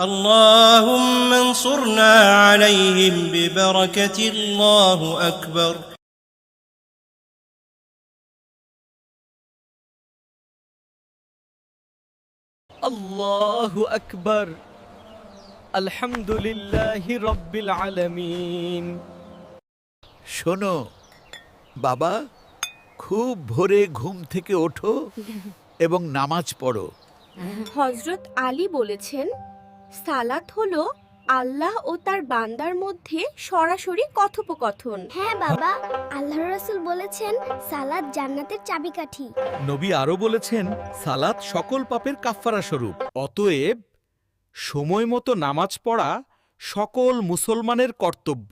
اللهم انصرنا عليهم ببركة الله أكبر আল্লাহু আকবার আলহামদুলিল্লাহি রব্বিল আলামিন শোনো বাবা খুব ভোরে ঘুম থেকে ওঠো এবং নামাজ পড়ো হজরত আলী বলেছেন সালাত হলো আল্লাহ ও তার বান্দার মধ্যে সরাসরি কথোপকথন। হ্যাঁ বাবা আল্লাহ রাসূল বলেছেন সালাদ জান্নাতের চাবিকাঠি। নবী আরও বলেছেন সালাত সকল পাপের কাফফারা স্বরূপ। অতএব সময় মতো নামাজ পড়া সকল মুসলমানের কর্তব্য।